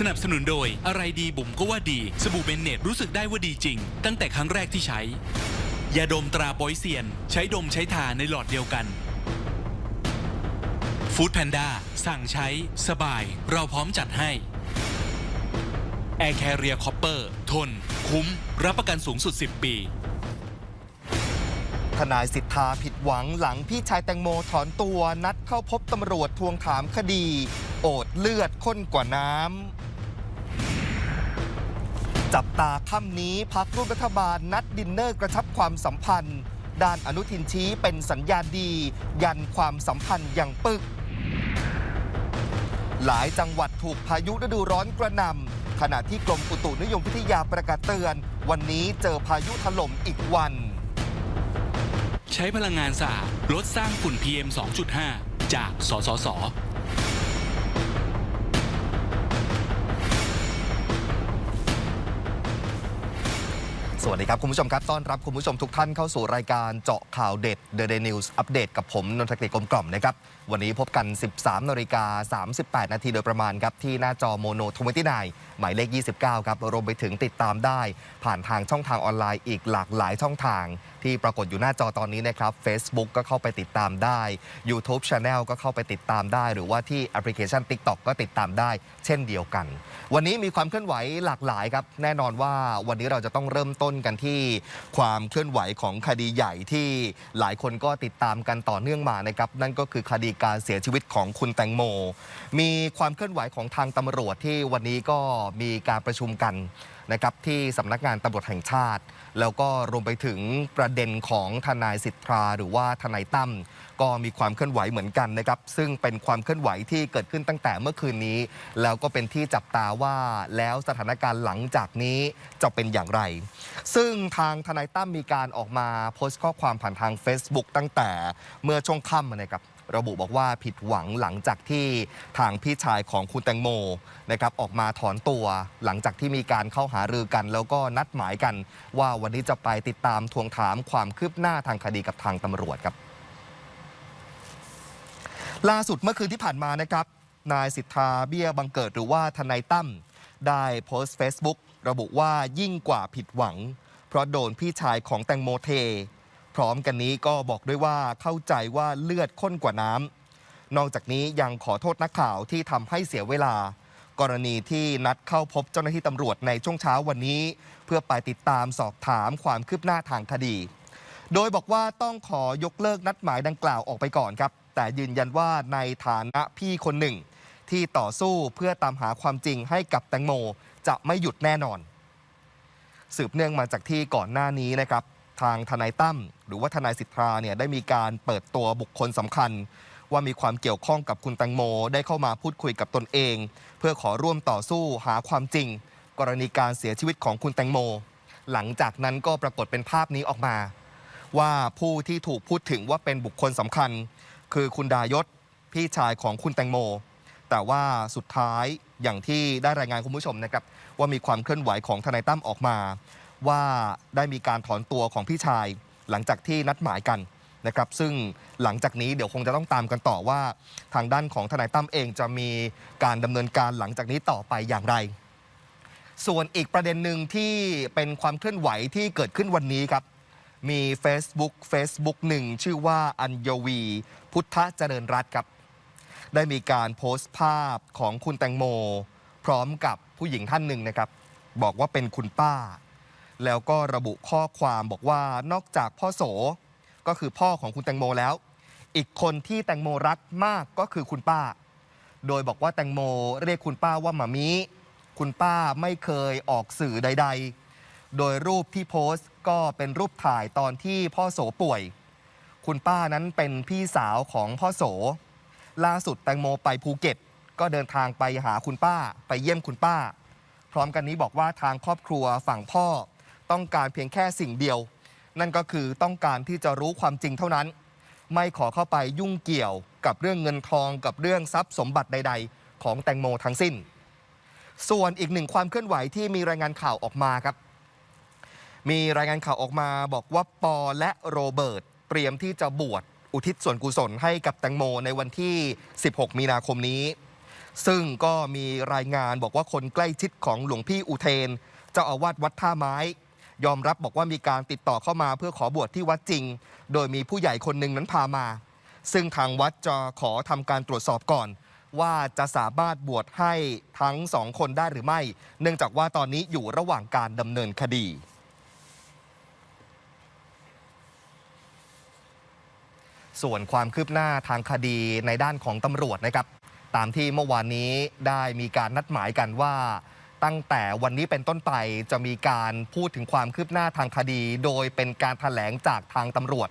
สนับสนุนโดย อะไรดีบุ๋มก็ว่าดี สบู่เบนเนตรู้สึกได้ว่าดีจริง ตั้งแต่ครั้งแรกที่ใช้ยาดมตราปอยเซียน ใช้ดมใช้ทาในหลอดเดียวกันฟู้ดแพนด้าสั่งใช้สบาย เราพร้อมจัดให้ Air Carrier Copper ทน คุ้ม รับประกันสูงสุด 10 ปีทนายสิทธาผิดหวังหลังพี่ชายแตงโมถอนตัวนัดเข้าพบตำรวจทวงถามคดี โอดเลือดข้นกว่าน้ำ จับตาค่ำนี้พักร่วมรัฐบาลนัดดินเนอร์กระชับความสัมพันธ์ ด้านอนุทินชี้เป็นสัญญาณดี ยันความสัมพันธ์อย่างปึก หลายจังหวัดถูกพายุฤดูร้อนกระหน่ำขณะที่กรมอุตุนิยมวิทยาประกาศเตือน วันนี้เจอพายุถล่มอีกวัน ใช้พลังงานสะอาดลดสร้างฝุ่น PM 2.5 จากสสส สวัสดีครับ คุณผู้ชมครับ ต้อนรับคุณผู้ชมทุกท่านเข้าสู่รายการเจาะข่าวเด็ด The Day News อัปเดตกับผมนนทกฤษกลมกล่อมนะครับ วันนี้พบกัน 13นาฬิกา38 นาทีโดยประมาณครับ ที่หน้าจอโมโนทวที่นหมายเลข 29 ครับ รวมไปถึงติดตามได้ ผ่านทางช่องทางออนไลน์อีกหลากหลายช่องทาง ที่ปรากฏอยู่หน้าจอตอนนี้นะครับ Facebook ก็เข้าไปติดตามได้ YouTube Channel ก็เข้าไปติดตามได้ หรือว่าที่แอปพลิเคชัน TikTok ก็ติดตามได้ เช่นเดียวกัน วันนี้มีความเคลื่อนไหวหลากหลายครับ แน่นอนว่าวันนี้เราจะต้องเริ่มต้นกันที่ความเคลื่อนไหวของคดีใหญ่ที่หลายคนก็ติดตามกันต่อเนื่องมานะครับ นั่นก็คือคดีการเสียชีวิตของคุณแตงโม มีความเคลื่อนไหวของทางตำรวจที่วันนี้ก็มีการประชุมกัน นะครับที่สำนักงานตำรวจแห่งชาติ แล้วก็รวมไปถึงประเด็นของทนายสิทธาหรือว่าทนายตั้มก็มีความเคลื่อนไหวเหมือนกันนะครับ ซึ่งเป็นความเคลื่อนไหวที่เกิดขึ้นตั้งแต่เมื่อคืนนี้ แล้วก็เป็นที่จับตาว่าแล้วสถานการณ์หลังจากนี้จะเป็นอย่างไร ซึ่งทางทนายตั้มมีการออกมาโพสต์ข้อความผ่านทาง Facebook ตั้งแต่เมื่อช่วงค่ำนะครับ ระบุบอกว่าผิดหวังหลังจากที่ทางพี่ชายของคุณแตงโมนะครับออกมาถอนตัว หลังจากที่มีการเข้าหารือกัน แล้วก็นัดหมายกัน ว่าวันนี้จะไปติดตามทวงถามความคืบหน้าทางคดีกับทางตำรวจครับล่าสุดเมื่อคืนที่ผ่านมานะครับนายสิทธาเบี้ยบังเกิดหรือว่าทนายตั้มได้โพสต์ Facebook ระบุว่ายิ่งกว่าผิดหวัง เพราะโดนพี่ชายของแตงโมเท พร้อมกันนี้ก็บอกด้วยว่าเข้าใจว่าเลือดข้นกว่าน้ำนอกจากนี้ยังขอโทษนักข่าวที่ทำให้เสียเวลา กรณีที่นัดเข้าพบเจ้าหน้าที่ตำรวจในช่วงเช้าวันนี้ เพื่อไปติดตามสอบถามความคืบหน้าทางคดี โดยบอกว่าต้องขอยกเลิกนัดหมายดังกล่าวออกไปก่อนครับ แต่ยืนยันว่าในฐานะพี่คนหนึ่ง ที่ต่อสู้เพื่อตามหาความจริงให้กับแตงโมจะไม่หยุดแน่นอน สืบเนื่องมาจากที่ก่อนหน้านี้นะครับ ทางทนายตั้มหรือว่าทนายสิทธาเนี่ยได้มีการเปิดตัวบุคคลสำคัญ ว่ามีความเกี่ยวข้องกับคุณแตงโม ได้เข้ามาพูดคุยกับตนเอง เพื่อขอร่วมต่อสู้หาความจริง กรณีการเสียชีวิตของคุณแตงโม หลังจากนั้นก็ปรากฏเป็นภาพนี้ออกมา ว่าผู้ที่ถูกพูดถึงว่าเป็นบุคคลสำคัญ คือคุณดายศพี่ชายของคุณแตงโม แต่ว่าสุดท้ายอย่างที่ได้รายงานคุณผู้ชมนะครับว่ามีความเคลื่อนไหวของทนายตั้มออกมา ว่าได้มีการถอนตัวของพี่ชายหลังจากที่นัดหมายกันนะครับซึ่งหลังจากนี้เดี๋ยวคงจะต้องตามกันต่อว่า ทางด้านของทนายตั้มเองจะมีการดำเนินการหลังจากนี้ต่อไปอย่างไร ส่วนอีกประเด็นหนึ่งที่เป็นความเคลื่อนไหวที่เกิดขึ้นวันนี้ครับ มี Facebook Facebook หนึ่งชื่อว่าอัญยวี พุทธเจริญรัตครับ ได้มีการโพสต์ภาพของคุณแตงโม พร้อมกับผู้หญิงท่านหนึ่งนะครับ บอกว่าเป็นคุณป้า แล้วก็ระบุข้อความบอกว่านอกจากพ่อโสก็คือพ่อของคุณแตงโมแล้ว อีกคนที่แตงโมรักมากก็คือคุณป้า โดยบอกว่าแตงโมเรียกคุณป้าว่าหมามิคุณป้าไม่เคยออกสื่อใด ๆ โดยรูปที่โพสต์ก็เป็นรูปถ่ายตอนที่พ่อโสป่วย คุณป้านั้นเป็นพี่สาวของพ่อโส ล่าสุดแตงโมไปภูเก็ต ก็เดินทางไปหาคุณป้า ไปเยี่ยมคุณป้า พร้อมกันนี้บอกว่าทางครอบครัวฝั่งพ่อ ต้องการเพียงแค่สิ่งเดียว นั่นก็คือต้องการที่จะรู้ความจริงเท่านั้น ไม่ขอเข้าไปยุ่งเกี่ยวกับเรื่องเงินทองกับเรื่องทรัพย์สมบัติใด ๆ ของแตงโมทั้งสิ้น ส่วนอีกหนึ่งความเคลื่อนไหวที่มีรายงานข่าวออกมาครับ มีรายงานข่าวออกมาบอกว่าปอและโรเบิร์ตเตรียมที่จะบวชอุทิศส่วนกุศลให้กับแตงโมในวันที่ 16 มีนาคมนี้ ซึ่งก็มีรายงานบอกว่าคนใกล้ชิดของหลวงพี่อุเทน เจ้าอาวาสวัดท่าไม้ ยอมรับบอกว่ามีการติดต่อเข้ามาเพื่อขอบวชที่วัดจริง โดยมีผู้ใหญ่คนหนึ่งนั้นพามา ซึ่งทางวัดจะขอทำการตรวจสอบก่อน ว่าจะสามารถบวชให้ทั้งสองคนได้หรือไม่ เนื่องจากว่าตอนนี้อยู่ระหว่างการดำเนินคดีส่วนความคืบหน้าทางคดีในด้านของตำรวจนะครับ ตามที่เมื่อวานนี้ได้มีการนัดหมายกันว่า ตั้งแต่วันนี้เป็นต้นไปจะมีการพูดถึงความคืบหน้าทางคดี โดยเป็นการถแถลงจากทางตำรวจ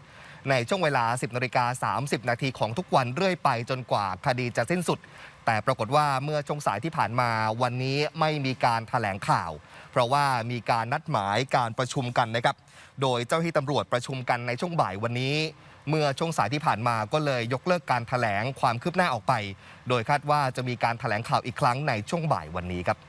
ในช่วงเวลา 10นาฬิกา30 นาทีของทุกวันเรื่อยไปจนกว่าคดีจะสิ้นสุด แต่ปรากฏว่าเมื่อช่วงสายที่ผ่านมาวันนี้ไม่มีการถแถลงข่าว เพราะว่ามีการนัดหมายการประชุมกันนะครับ โดยเจ้าหน้าที่ตำรวจประชุมกันในช่วงบ่ายวันนี้เมื่อช่วงสายที่ผ่านมาก็เลยยกเลิกการถแถลงความคืบหน้าออกไป โดยคาดว่าจะมีการถแถลงข่าวอีกครั้งในช่วงบ่ายวันนี้ครับ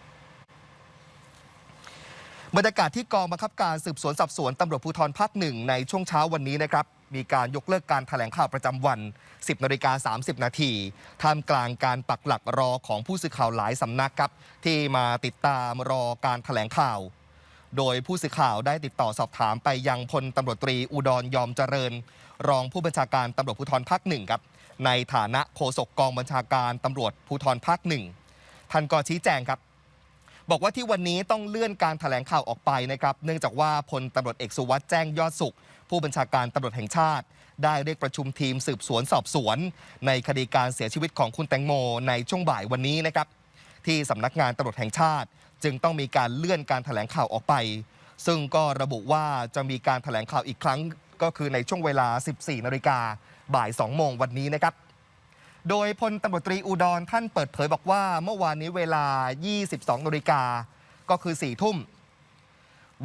บรรยากาศที่กองบังคับการสืบสวนสอบสวนตำรวจภูธรภาคหนึ่งในช่วงเช้าวันนี้นะครับมีการยกเลิกการถแถลงข่าวประจำวัน 10นาฬิกา30 นาทีท่ามกลางการปักหลักรอของผู้สื่อข่าวหลายสำนักครับ ที่มาติดตามรอการถแถลงข่าว โดยผู้สื่อข่าวได้ติดต่อสอบถามไปยังพลตำรวจตรีอุดรยอมเจริญ รองผู้บัญชาการตำรวจภูธรภาคหนึ่งครับ ในฐานะโฆษกกองบัญชาการตำรวจภูธรภาคหนึ่งท่านก็ชี้แจงครับ บอกว่าที่วันนี้ต้องเลื่อนการถแถลงข่าวออกไปนะครับเนื่องจากว่าพลตำรวจเอกสุวัสด์แจ้งยอดสุข ผู้บัญชาการตำรวจแห่งชาติ ได้เรียกประชุมทีมสืบสวนสอบสวน ในคดีการเสียชีวิตของคุณแตงโม ในช่วงบ่ายวันนี้นะครับที่สำนักงานตำรวจแห่งชาติ จึงต้องมีการเลื่อนการถแถลงข่าวออกไป ซึ่งก็ระบุว่าจะมีการถแถลงข่าวอีกครั้ง ก็คือในช่วงเวลา 14นาฬิกาบ่าย 2 โมงวันนี้นะครับ โดยพลตำรวจตรีอุดรท่านเปิดเผยบอกว่า เมื่อวานนี้เวลา 22นาฬิกาก็คือ 4 ทุ่ม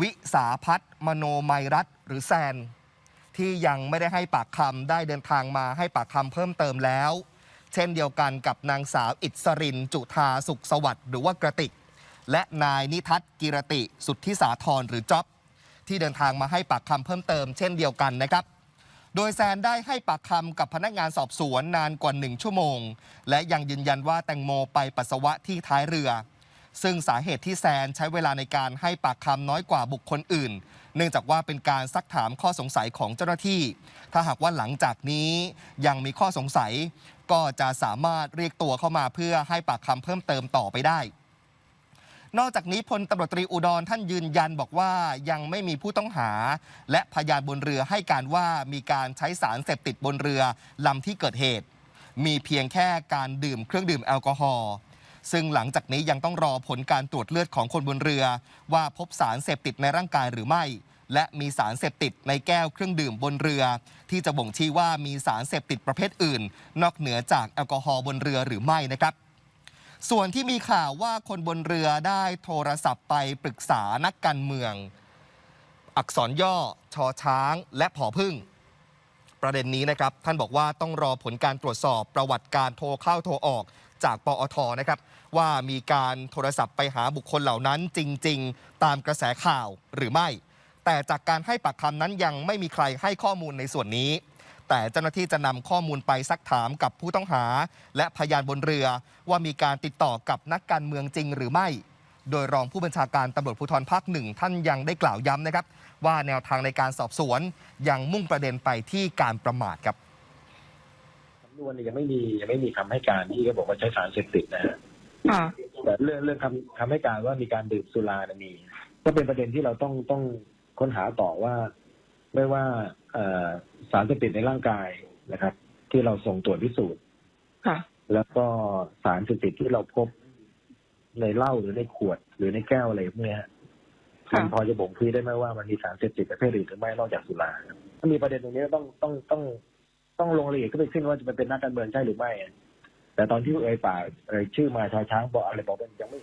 วิสาพัฒน์มโนมัยรัตน์หรือแซน ที่ยังไม่ได้ให้ปากคำได้เดินทางมาให้ปากคำเพิ่มเติมแล้ว เช่นเดียวกันกับนางสาวอิสรินจุธาสุขสวัสดิ์หรือว่ากระติก และนายนิทัศน์กิรติสุทธิสาธรหรือจ๊อบที่เดินทางมาให้ปากคำเพิ่มเติม เช่นเดียวกันนะครับ โดยแซนได้ให้ปากคำกับพนักงานสอบสวนนานกว่าหนึ่งชั่วโมง และยังยืนยันว่าแตงโมไปปัสสาวะที่ท้ายเรือ ซึ่งสาเหตุที่แซนใช้เวลาในการให้ปากคำน้อยกว่าบุคคลอื่น เนื่องจากว่าเป็นการซักถามข้อสงสัยของเจ้าหน้าที่ ถ้าหากว่าหลังจากนี้ยังมีข้อสงสัย ก็จะสามารถเรียกตัวเข้ามาเพื่อให้ปากคำเพิ่มเติมต่อไปได้ นอกจากนี้พลตำรวจตรีอุดรท่านยืนยันบอกว่ายังไม่มีผู้ต้องหา และพยานบนเรือให้การว่ามีการใช้สารเสพติดบนเรือลำที่เกิดเหตุ มีเพียงแค่การดื่มเครื่องดื่มแอลกอฮอล์ซึ่งหลังจากนี้ยังต้องรอผลการตรวจเลือดของคนบนเรือ ว่าพบสารเสพติดในร่างกายหรือไม่ และมีสารเสพติดในแก้วเครื่องดื่มบนเรือ ที่จะบ่งชี้ว่ามีสารเสพติดประเภทอื่น นอกเหนือจากแอลกอฮอล์บนเรือหรือไม่นะครับ ส่วนที่มีข่าวว่าคนบนเรือได้โทรศัพท์ไปปรึกษานักการเมือง อักษรย่อชอช้าง และผอพึ่ง ประเด็นนี้นะครับ ท่านบอกว่าต้องรอผลการตรวจสอบประวัติการโทรเข้าโทรออกจากปอทนะครับ ว่ามีการโทรศัพท์ไปหาบุคคลเหล่านั้นจริง ๆ ตามกระแสข่าวหรือไม่ แต่จากการให้ปากคำนั้นยังไม่มีใครให้ข้อมูลในส่วนนี้ แต่เจ้าหน้าที่จะนำข้อมูลไปซักถามกับผู้ต้องหา และพยานบนเรือ ว่ามีการติดต่อกับนักการเมืองจริงหรือไม่ โดยรองผู้บัญชาการตำรวจภูธรภาคหนึ่งท่านยังได้กล่าวย้ำนะครับ ว่าแนวทางในการสอบสวน ยังมุ่งประเด็นไปที่การประมาทครับสำนวนเนี่ยยังไม่มียังไม่มีคำให้การที่เขาบอกว่าใช้สารเสพติดนะฮะค่ะแต่เรื่องเรื่องคำคำให้การว่ามีการดื่มสุราเนี่ยมี ก็เป็นประเด็นที่เราต้องต้องค้นหาต่อว่าไม่ว่าเอ่อ สารเสพติดในร่างกายนะครับ ที่เราส่งตรวจพิสูจน์ค่ะ แล้วก็สารเสพติดที่เราพบในเหล้าหรือในขวด หรือในแก้วอะไรพวกเนี้ยค่ะมันพอจะบ่งชี้ได้ไหมว่ามันมีสารเสพติดประเภทอื่นหรือไม่นอกจากสุราครับถ้ามีประเด็นตรงนี้ต้องต้องต้องต้องลงรายละเอียดขึ้นไปขึ้นว่าจะเป็นนักการเมืองใช่หรือไม่ แต่ตอนที่เอ่ยปากเอ่ยชื่อมาชาวช้างบอกอะไรบอกว่ายังไม่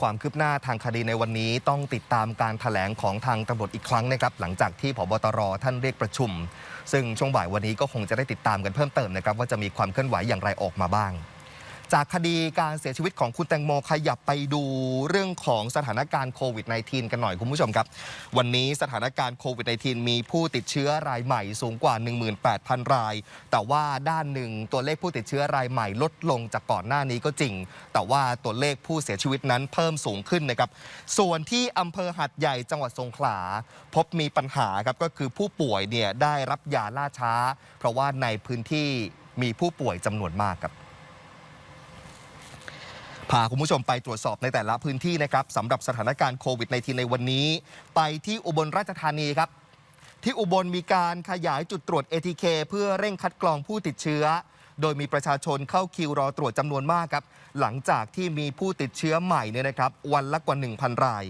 ความคืบหน้าทางคดีในวันนี้ต้องติดตามการถแถลงของทางตำรวจอีกครั้งนะครับ หลังจากที่ผบตรท่านเรียกประชุม ซึ่งช่วงบ่ายวันนี้ก็คงจะได้ติดตามกันเพิ่มเติมนะครับว่าจะมีความเคลื่อนไหวอย่างไรออกมาบ้าง จากคดีการเสียชีวิตของคุณแตงโมขยับไปดูเรื่องของสถานการณ์โควิด -19 กันหน่อยคุณผู้ชมครับ วันนี้สถานการณ์โควิด -19 มีผู้ติดเชื้อรายใหม่สูงกว่า 18,000 ราย แต่ว่าด้านหนึ่งตัวเลขผู้ติดเชื้อรายใหม่ลดลงจากก่อนหน้านี้ก็จริง แต่ว่าตัวเลขผู้เสียชีวิตนั้นเพิ่มสูงขึ้นนะครับ ส่วนที่อำเภอหัดใหญ่จังหวัดสงขลา พบมีปัญหาครับก็คือผู้ป่วยเนี่ยได้รับยาล่าช้า เพราะว่าในพื้นที่มีผู้ป่วยจำนวนมากครับ พาคุณผู้ชมไปตรวจสอบในแต่ละพื้นที่นะครับสำหรับสถานการณ์โควิด -19 ในวันนี้ ไปที่อุบลราชธานีครับ ที่อุบลมีการขยายจุดตรวจ ATK เพื่อเร่งคัดกรองผู้ติดเชื้อ โดยมีประชาชนเข้าคิวรอตรวจจำนวนมากครับ หลังจากที่มีผู้ติดเชื้อใหม่เนี่ยนะครับ วันละกว่า 1,000 ราย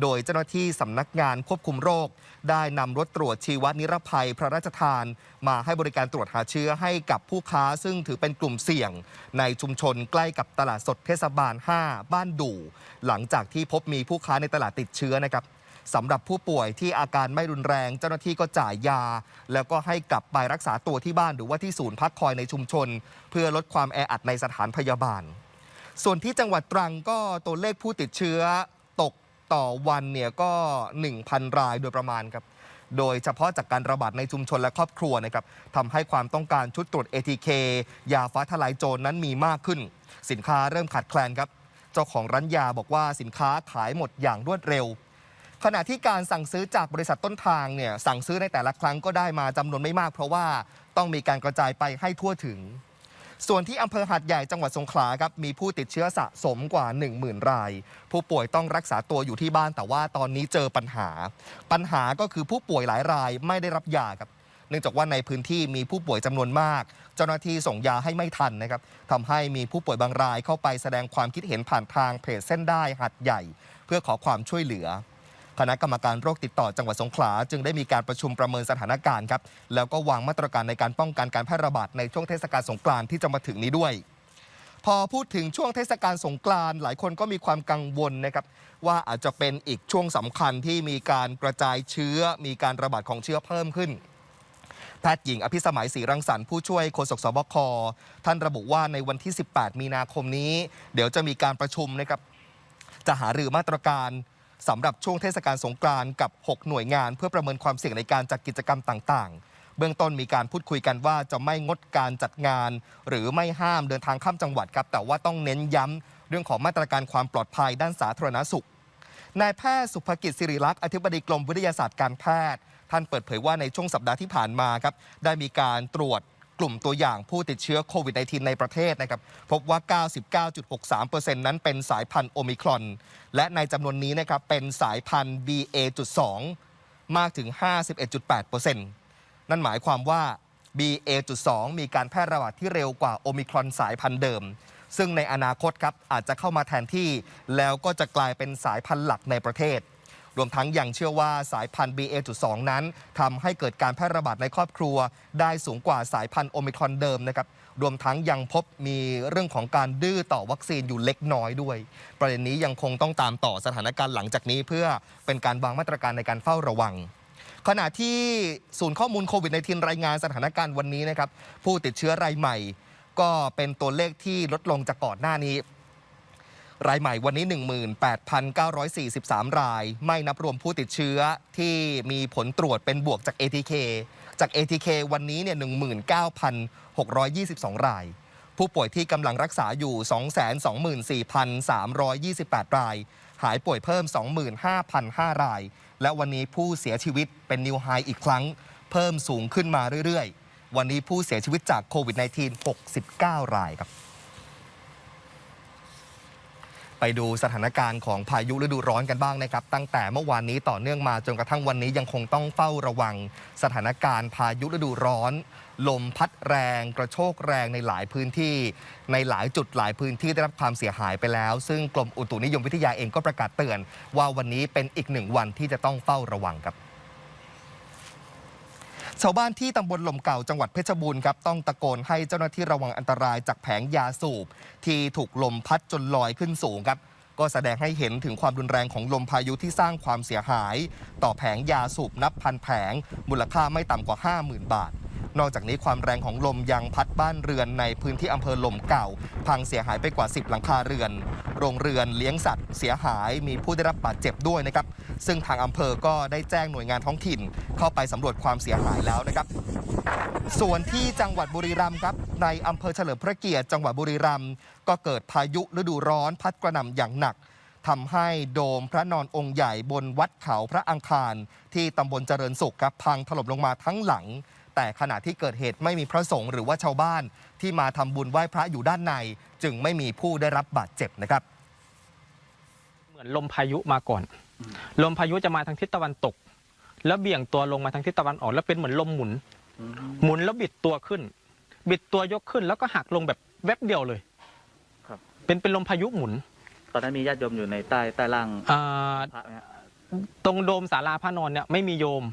โดยเจ้าหน้าที่สำนักงานควบคุมโรค ได้นำรถตรวจชีวนิรภัยพระราชทาน มาให้บริการตรวจหาเชื้อให้กับผู้ค้า ซึ่งถือเป็นกลุ่มเสี่ยง ในชุมชนใกล้กับตลาดสดเทศบาล 5 บ้านดู่ หลังจากที่พบมีผู้ค้าในตลาดติดเชื้อนะครับสำหรับผู้ป่วยที่อาการไม่รุนแรง เจ้าหน้าที่ก็จ่ายยา แล้วก็ให้กลับไปรักษาตัวที่บ้านหรือว่าที่ศูนย์พักคอยในชุมชน เพื่อลดความแออัดในสถานพยาบาล ส่วนที่จังหวัดตรังก็ตัวเลขผู้ติดเชื้อ ต่อวันเนี่ยก็ 1,000 รายโดยประมาณครับ โดยเฉพาะจากการระบาดในชุมชนและครอบครัวนะครับทำให้ความต้องการชุดตรวจ ATK ยาฟ้าทลายโจรนั้นมีมากขึ้น สินค้าเริ่มขาดแคลนครับ เจ้าของร้านยาบอกว่าสินค้าขายหมดอย่างรวดเร็ว ขณะที่การสั่งซื้อจากบริษัทต้นทางเนี่ยสั่งซื้อในแต่ละครั้งก็ได้มาจำนวนไม่มาก เพราะว่าต้องมีการกระจายไปให้ทั่วถึง ส่วนที่อำเภอหาดใหญ่จังหวัดสงขลาครับมีผู้ติดเชื้อสะสมกว่า 10,000 ราย ผู้ป่วยต้องรักษาตัวอยู่ที่บ้านแต่ว่าตอนนี้เจอปัญหา ปัญหาก็คือผู้ป่วยหลายรายไม่ได้รับยาครับเนื่องจากว่าในพื้นที่มีผู้ป่วยจำนวนมาก เจ้าหน้าที่ส่งยาให้ไม่ทันนะครับทำให้มีผู้ป่วยบางรายเข้าไปแสดงความคิดเห็นผ่านทางเพจเส้นได้หัดใหญ่ เพื่อขอความช่วยเหลือ คณะกรรมการโรคติดต่อจังหวัดสงขลา จึงได้มีการประชุมประเมินสถานการณ์ครับแล้วก็วางมาตรการในการป้องกันการแพร่ระบาดในช่วงเทศกาลสงกรานต์ที่จะมาถึงนี้ด้วยพอพูดถึงช่วงเทศกาลสงกรานต์หลายคนก็มีความกังวลนะครับว่าอาจจะเป็นอีกช่วงสำคัญที่มีการกระจายเชื้อ มีการระบาดของเชื้อเพิ่มขึ้น แพทย์หญิงอภิสมัยศรีรังสรรค์ผู้ช่วยโฆษกสบค ท่านระบุว่าในวันที่ 18 มีนาคมนี้ เดี๋ยวจะมีการประชุมนะครับจะหารือมาตรการ สำหรับช่วงเทศกาลสงกรานต์กับ 6 หน่วยงาน เพื่อประเมินความเสี่ยงในการจัดกิจกรรมต่างๆ เบื้องต้นมีการพูดคุยกันว่าจะไม่งดการจัดงาน หรือไม่ห้ามเดินทางข้ามจังหวัดครับ แต่ว่าต้องเน้นย้ำเรื่องของมาตรการความปลอดภัยด้านสาธารณสุขนายแพทย์สุภกิจสิริลักษณ์อธิบดีกรมวิทยาศาสตร์การแพทย์ ท่านเปิดเผยว่าในช่วงสัปดาห์ที่ผ่านมาครับได้มีการตรวจ กลุ่มตัวอย่างผู้ติดเชื้อโควิด -19 ในประเทศนะครับพบว่า 99.63%นั้นเป็นสายพันธุ์โอมิครอน และในจำนวนนี้นะครับเป็นสายพันธุ์ BA.2 มากถึง 51.8%นั่นหมายความว่า BA.2 มีการแพร่ระบาดที่เร็วกว่าโอมิครอนสายพันธุ์เดิม ซึ่งในอนาคตครับอาจจะเข้ามาแทนที่ แล้วก็จะกลายเป็นสายพันธุ์หลักในประเทศ รวมทั้งยังเชื่อว่าสายพันธุ์ BA.2 นั้นทำให้เกิดการแพร่ระบาดในครอบครัว ได้สูงกว่าสายพันธุ์โอมิครอนเดิมนะครับรวมทั้งยังพบมีเรื่องของการดื้อต่อวัคซีนอยู่เล็กน้อยด้วย ประเด็นนี้ยังคงต้องตามต่อสถานการณ์หลังจากนี้ เพื่อเป็นการวางมาตรการในการเฝ้าระวังขณะที่ศูนย์ข้อมูลโควิด -19 รายงานสถานการณ์วันนี้นะครับผู้ติดเชื้อรายใหม่ ก็เป็นตัวเลขที่ลดลงจากก่อนหน้านี้ รายใหม่วันนี้ 18,943 ราย ไม่นับรวมผู้ติดเชื้อที่มีผลตรวจเป็นบวกจาก ATK จาก ATK วันนี้เนี่ย19,622 ราย ผู้ป่วยที่กำลังรักษาอยู่ 224,328 ราย หายป่วยเพิ่ม 25,005 ราย และวันนี้ผู้เสียชีวิตเป็นนิวไฮอีกครั้ง เพิ่มสูงขึ้นมาเรื่อยๆ วันนี้ผู้เสียชีวิตจากโควิด -19 69 รายครับ ไปดูสถานการณ์ของพายุฤดูร้อนกันบ้างนะครับ ตั้งแต่เมื่อวานนี้ต่อเนื่องมาจนกระทั่งวันนี้ยังคงต้องเฝ้าระวัง สถานการณ์พายุฤดูร้อน ลมพัดแรง กระโชกแรงในหลายพื้นที่ ในหลายจุดหลายพื้นที่ได้รับความเสียหายไปแล้ว ซึ่งกรมอุตุนิยมวิทยาเองก็ประกาศเตือน ว่าวันนี้เป็นอีกหนึ่งวันที่จะต้องเฝ้าระวังครับ ชาวบ้านที่ตำบลลมเก่าจังหวัดเพชรบูรณ์ครับต้องตะโกนให้เจ้าหน้าที่ระวังอันตรายจากแผงยาสูบ ที่ถูกลมพัดจนลอยขึ้นสูงครับ ก็แสดงให้เห็นถึงความรุนแรงของลมพายุที่สร้างความเสียหาย ต่อแผงยาสูบนับพันแผง มูลค่าไม่ต่ำกว่า 50,000 บาท นอกจากนี้ความแรงของลมยังพัดบ้านเรือนในพื้นที่อำเภอหล่มเก่า พังเสียหายไปกว่า 10 หลังคาเรือน โรงเรือนเลี้ยงสัตว์เสียหายมีผู้ได้รับบาดเจ็บด้วยนะครับ ซึ่งทางอำเภอก็ได้แจ้งหน่วยงานท้องถิ่น เข้าไปสำรวจความเสียหายแล้วนะครับ ส่วนที่จังหวัดบุรีรัมย์ครับ ในอำเภอเฉลิมพระเกียรติจังหวัดบุรีรัมย์ก็เกิดพายุฤดูร้อนพัดกระหน่ำอย่างหนักทำให้โดมพระนอนองค์ใหญ่บนวัดเขาพระอังคาร ที่ตำบลเจริญสุขครับพังถล่มลงมาทั้งหลัง แต่ขณะที่เกิดเหตุไม่มีพระสงฆ์หรือว่าชาวบ้านที่มาทำบุญไหว้พระอยู่ด้านใน จึงไม่มีผู้ได้รับบาดเจ็บนะครับ เหมือนลมพายุมาก่อน ลมพายุจะมาทางทิศตะวันตก แล้วเบี่ยงตัวลงมาทางทิศตะวันออก แล้วเป็นเหมือนลมหมุน หมุนแล้วบิดตัวขึ้น บิดตัวยกขึ้นแล้วก็หักลงแบบแวบเดียวเลยครับ เป็นเป็นลมพายุหมุน ตอนนั้นมีญาติโยมอยู่ในใต้ใต้ล่างอ่าพระไหมฮะ ตรงโดมศาลาพระนอนเนี่ยไม่มีโยม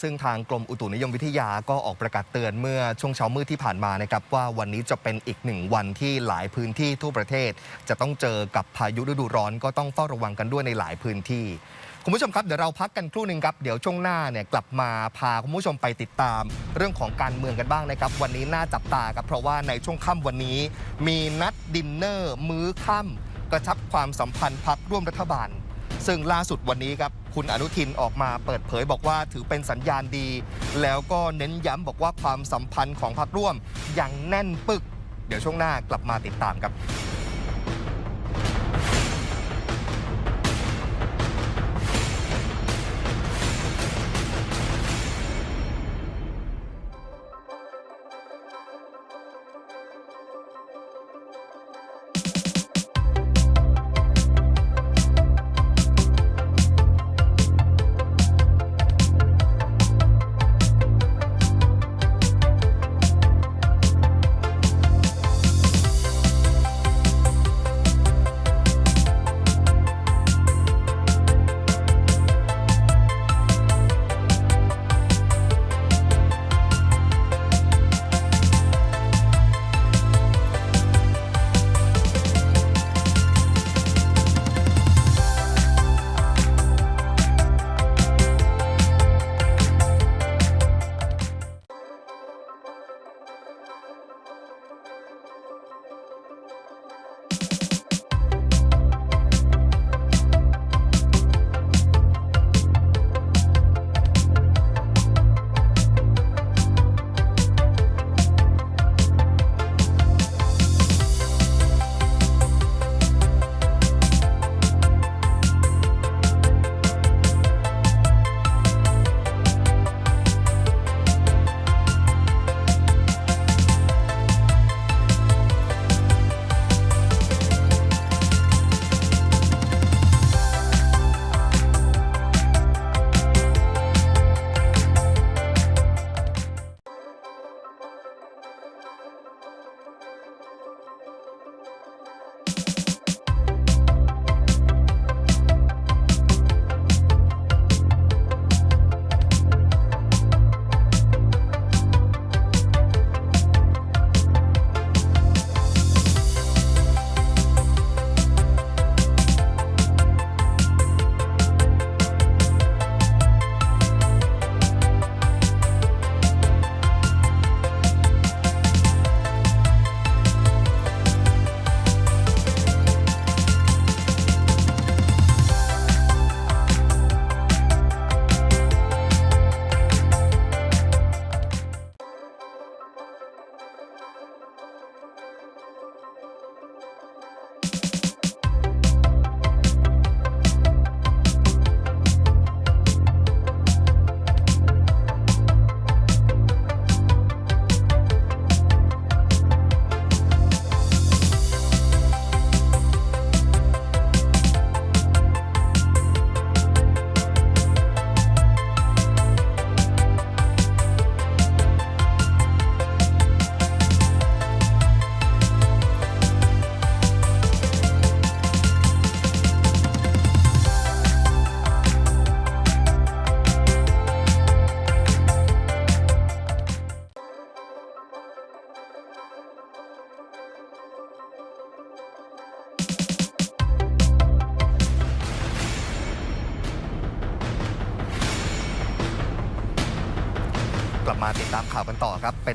ซึ่งทางกรมอุตุนิยมวิทยาก็ออกประกาศเตือนเมื่อช่วงเช้ามืดที่ผ่านมานะครับว่าวันนี้จะเป็นอีกหนึ่งวันที่หลายพื้นที่ทั่วประเทศ จะต้องเจอกับพายุฤดูร้อนก็ต้องเฝ้าระวังกันด้วยในหลายพื้นที่ คุณผู้ชมครับเดี๋ยวเราพักกันครู่หนึ่งครับเดี๋ยวช่วงหน้าเนี่ยกลับมาพาคุณผู้ชมไปติดตาม เรื่องของการเมืองกันบ้างนะครับ วันนี้น่าจับตาครับเพราะว่าในช่วงค่ำวันนี้ มีนัดดินเนอร์ มื้อค่ำกระชับความสัมพันธ์พักร่วมรัฐบาล ซึ่งล่าสุดวันนี้ครับคุณอนุทินออกมาเปิดเผยบอกว่าถือเป็นสัญญาณดี แล้วก็เน้นย้ำบอกว่าความสัมพันธ์ของพรรคร่วมยังแน่นปึก เดี๋ยวช่วงหน้ากลับมาติดตามครับ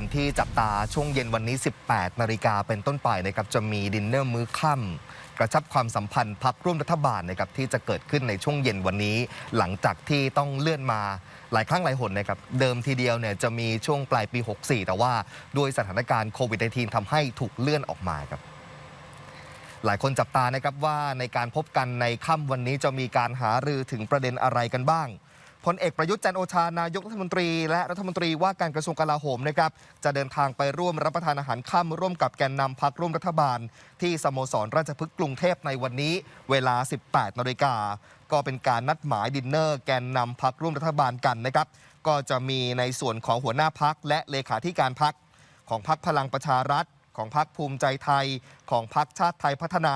เป็นที่จับตาช่วงเย็นวันนี้ 18 นาฬิกาเป็นต้นไปนะครับจะมีดินเนอร์มื้อค่ำกระชับความสัมพันธ์พักร่วมรัฐบาลนะครับที่จะเกิดขึ้นในช่วงเย็นวันนี้ หลังจากที่ต้องเลื่อนมาหลายครั้งหลายหนนะครับเดิมทีเดียวเนี่ยจะมีช่วงปลายปี 64 แต่ว่าด้วยสถานการณ์โควิด -19 ทำให้ถูกเลื่อนออกมาครับหลายคนจับตานะครับว่าในการพบกันในค่ำวันนี้จะมีการหารือถึงประเด็นอะไรกันบ้าง พลเอกประยุทธ์จันโอชานายกรัฐมนตรี และรัฐมนตรีว่าการกระทรวงกลาโหมนะครับจะเดินทางไปร่วมรับประทานอาหารค่ำร่วมกับแกนนำพักร่วมรัฐบาล ที่สโมสรราชพฤกษ์กรุงเทพในวันนี้ เวลา 18นาฬิกาก็เป็นการนัดหมายดินเนอร์แกนนำพักร่วมรัฐบาลกันนะครับก็จะมีในส่วนของหัวหน้าพักและเลขาธิการพักของพักพลังประชารัฐ ของพักภูมิใจไทย ของพักชาติไทยพัฒนา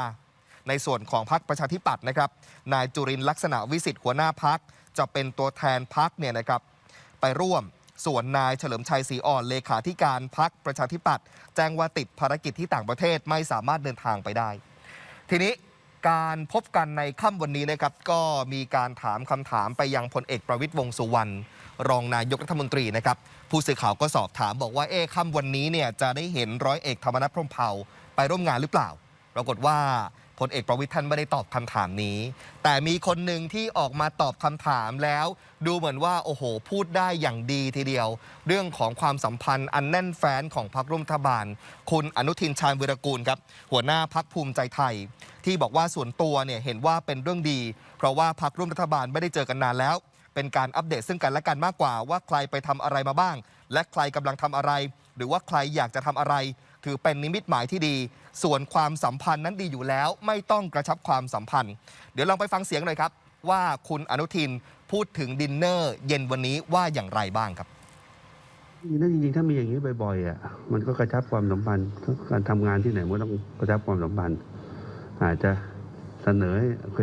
ในส่วนของพักประชาธิปัตย์นะครับ นายจุรินลักษณะวิสิทธิ์หัวหน้าพักจะเป็นตัวแทนพักเนี่ยนะครับไปร่วมส่วนนายเฉลิมชัยศรีอ่อนเลขาธิการพักประชาธิปัตย์แจ้งว่าติดภารกิจที่ต่างประเทศไม่สามารถเดินทางไปได้ ทีนี้การพบกันในค่ำวันนี้นะครับก็มีการถามคำถามไปยังพลเอกประวิตยวงสุวรรณรองนายกรัฐมนตรีนะครับ ผู้สื่อข่าวก็สอบถามบอกว่าเอ๊ค่ำวันนี้เนี่ยจะได้เห็นร้อยเอกธรรมนัฐพรมเผ่าไปร่วมงานหรือเปล่า ปรากฏว่า พลเอกประวิทย์ท่านไม่ได้ตอบคำถามนี้ แต่มีคนหนึ่งที่ออกมาตอบคำถามแล้ว ดูเหมือนว่าโอ้โห พูดได้อย่างดีทีเดียว เรื่องของความสัมพันธ์อันแน่นแฟ้นของพรรคร่วมรัฐบาล คุณอนุทินชาญวิรกูลครับ หัวหน้าพักภูมิใจไทย ที่บอกว่าส่วนตัวเนี่ยเห็นว่าเป็นเรื่องดี เพราะว่าพักร่วมรัฐบาลไม่ได้เจอกันนานแล้ว เป็นการอัปเดตซึ่งกันและกันมากกว่าว่าใครไปทำอะไรมาบ้าง และใครกำลังทำอะไร หรือว่าใครอยากจะทำอะไร ถือเป็นนิมิตหมายที่ดี ส่วนความสัมพันธ์นั้นดีอยู่แล้ว ไม่ต้องกระชับความสัมพันธ์ เดี๋ยวลองไปฟังเสียงหน่อยครับ ว่าคุณอนุทินพูดถึงดินเนอร์เย็นวันนี้ว่าอย่างไรบ้างครับนั่นจริงๆถ้ามีอย่างนี้บ่อยๆอะมันก็กระชับความสัมพันธ์การทำงานที่ไหนมันต้องกระชับความสัมพันธ์ อาจจะเสนอให้โอเค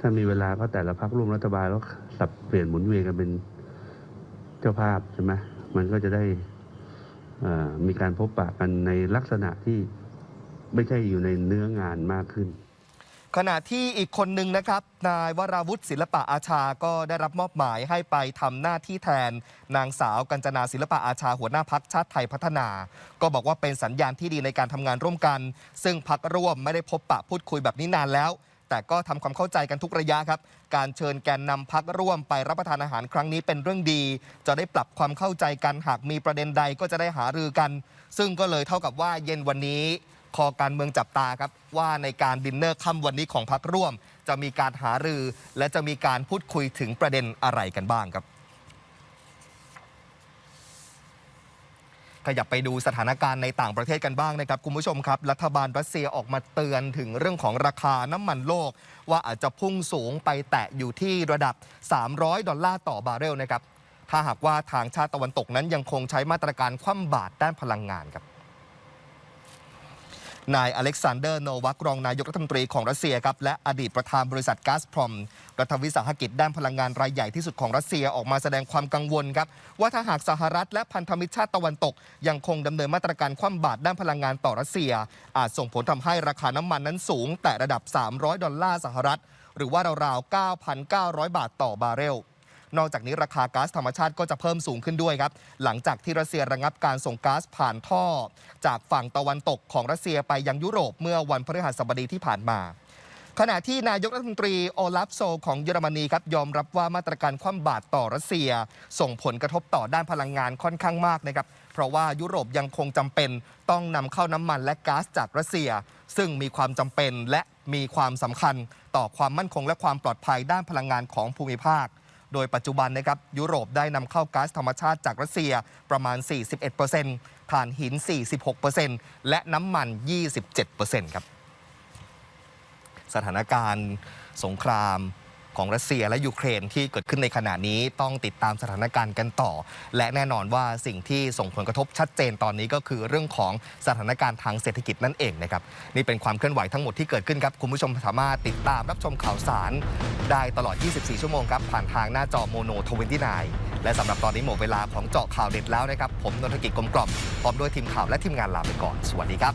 ถ้ามีเวลาก็แต่ละพักร่วมรัฐบาลก็สับเปลี่ยนหมุนเวียนกันเป็นเจ้าภาพใช่ไหมมันก็จะได้ มีการพบปะกันในลักษณะที่ไม่ใช่อยู่ในเนื้องานมากขึ้น ขณะที่อีกคนหนึ่งนะครับ นายวราวุฒิศิลปะอาชาก็ได้รับมอบหมายให้ไปทำหน้าที่แทน นางสาวกัญจนาศิลปะอาชาหัวหน้าพักชาติไทยพัฒนา ก็บอกว่าเป็นสัญญาณที่ดีในการทำงานร่วมกัน ซึ่งพักร่วมไม่ได้พบปะพูดคุยแบบนี้นานแล้ว แต่ก็ทำความเข้าใจกันทุกระยะครับ การเชิญแกนนำพักร่วมไปรับประทานอาหารครั้งนี้เป็นเรื่องดี จะได้ปรับความเข้าใจกันหากมีประเด็นใดก็จะได้หารือกัน ซึ่งก็เลยเท่ากับว่าเย็นวันนี้คอการเมืองจับตาครับ ว่าในการดินเนอร์ค่ำวันนี้ของพักร่วม จะมีการหารือ และจะมีการพูดคุยถึงประเด็นอะไรกันบ้างครับ ขยับไปดูสถานการณ์ในต่างประเทศกันบ้างนะครับคุณผู้ชมครับ รัฐบาลรัสเซียออกมาเตือนถึงเรื่องของราคาน้ำมันโลก ว่าอาจจะพุ่งสูงไปแตะอยู่ที่ระดับ 300 ดอลลาร์ต่อบาร์เรลนะครับถ้าหากว่าทางชาติตะวันตกนั้นยังคงใช้มาตรการคว่ำบาตรด้านพลังงานครับ นายอเล็กซานเดอร์โนวักรองนายกรัฐมนตรีของรัสเซียครับและอดีตประธานบริษัทก๊าซพรอมรัฐวิสาหกิจด้านพลังงานรายใหญ่ที่สุดของรัสเซียออกมาแสดงความกังวลครับว่าถ้าหากสหรัฐและพันธมิตรชาติตะวันตก ยังคงดำเนินมาตรการคว่ำบาตรด้านพลังงานต่อรัสเซีย อาจส่งผลทำให้ราคาน้ำมันนั้นสูง แต่ระดับ 300 ดอลลาร์สหรัฐ หรือว่าราวๆ9,900 บาทต่อบาร์เรล นอกจากนี้ราคาก๊าซธรรมชาติก็จะเพิ่มสูงขึ้นด้วยครับ หลังจากที่รัสเซียระงับการส่งก๊าซผ่านท่อ จากฝั่งตะวันตกของรัสเซียไปยังยุโรปเมื่อวันพฤหัสบดีที่ผ่านมาขณะที่นายกรัฐมนตรีโอลาฟโซของเยอรมนีครับยอมรับว่ามาตรการคว่ำบาตรต่อรัสเซีย ส่งผลกระทบต่อด้านพลังงานค่อนข้างมากนะครับ เพราะว่ายุโรปยังคงจำเป็นต้องนำเข้าน้ำมันและก๊าซจากรัสเซีย ซึ่งมีความจำเป็นและมีความสำคัญต่อความมั่นคงและความปลอดภัยด้านพลังงานของภูมิภาค โดยปัจจุบันนะครับยุโรปได้นำเข้าก๊าซธรรมชาติจากรัสเซียประมาณ 41%ถ่านหิน 46%และน้ำมัน 27%ครับ สถานการณ์สงคราม ของรัสเซียและยูเครนที่เกิดขึ้นในขณะนี้ต้องติดตามสถานการณ์กันต่อ และแน่นอนว่าสิ่งที่ส่งผลกระทบชัดเจนตอนนี้ก็คือเรื่องของสถานการณ์ทางเศรษฐกิจนั่นเองนะครับนี่เป็นความเคลื่อนไหวทั้งหมดที่เกิดขึ้นครับคุณผู้ชมสามารถติดตามรับชมข่าวสาร ได้ตลอด 24 ชั่วโมงครับผ่านทางหน้าจอโมโนทวินตี้นและสำหรับตอนนี้หมดเวลาของเจาะข่าวเด็ดแล้วนะครับผมนนทกิจกลมกล่อมพร้อมด้วยทีมข่าวและทีมงานลาไปก่อน สวัสดีครับ